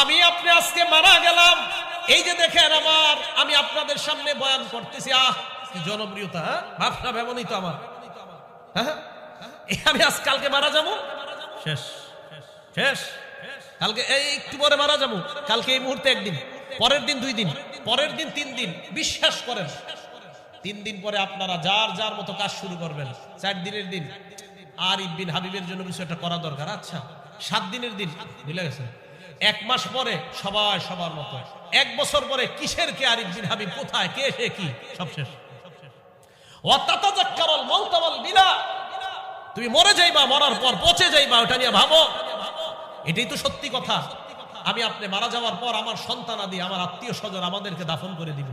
আমি আপনি আজকে মারা গেলাম। এই যে দেখেন আমার, আমি আপনাদের সামনে বয়ান করতেছি। আহ, কি জনপ্রিয়তা হ্যাঁ? ভাবনা ব্যবনীত আমার। হ্যাঁ? আমি আজ কালকে মারা যাব? শেষ। শেষ। কালকে, এই একটু পরে মারা যাব। কালকে এই মুহূর্তে একদিন। পরের দিন দুই দিন। পরের দিন তিন দিন। বিশ্বাস করেন। তিন দিন পরে আপনারা যার যার মতো কাজ শুরু করবেন। চার দিনের দিন। আর ইবিন হাবিবের জন্য কিছু একটা করা দরকার। আচ্ছা সাত দিনের দিন। ভুলে গেছেন? এক মাস পরে সবাই সবার মতো। এক বছর পরে কিসের কে আরিফ জিন হাবিব কোথায়? কে, সে কি? সব শেষ। ওয়াতাতাযাক্কারুল মাউতা ওয়াল বিলা। তুমি মরে যাইবা, মরার পর পচে যাইবা, ওটা নিয়ে ভাবো। এটাই তো সত্যি কথা। আমি আপনি মারা যাওয়ার পর আমার সন্তান আদি আমার আত্মীয় স্বজন আমাদেরকে দাফন করে দিবে।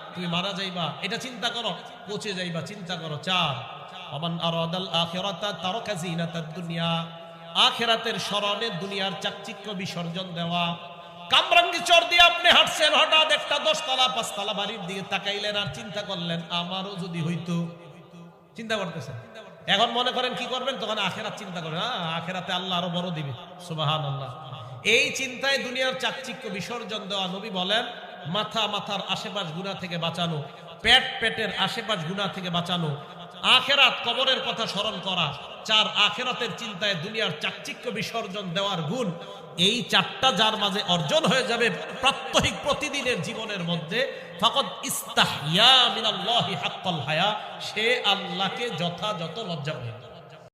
তুমি মারা যাইবা, এটা চিন্তা করো, পচে যাইবা, চিন্তা করো, চার। তাকাইলেন আর চিন্তা করলেন, আমারও যদি চিন্তা এখন মনে করেন কি করবেন? তখন আখেরাত চিন্তা করেন হ্যাঁ আখেরাতে আল্লাহ আরও বড় দিবে। সুবাহান আল্লাহ এই চিন্তায় দুনিয়ার চাকচিক্য বিসর্জন দেওয়া নবী বলেন মাথা মাথার আশেপাশ গুণা থেকে বাঁচানো, পেট পেটের আশেপাশ গুণা থেকে বাঁচানো, আখেরাত কবরের কথা স্মরণ করা, চার আখেরাতের চিন্তায় দুনিয়ার চাকচিক্য বিসর্জন দেওয়ার গুণ, এই চারটা যার মাঝে অর্জন হয়ে যাবে প্রাত্যহিক প্রতিদিনের জীবনের মধ্যে ফকত ইস্তাহিয়া হায়া, সে আল্লাহকে যথাযথ লজ্জা পাইবে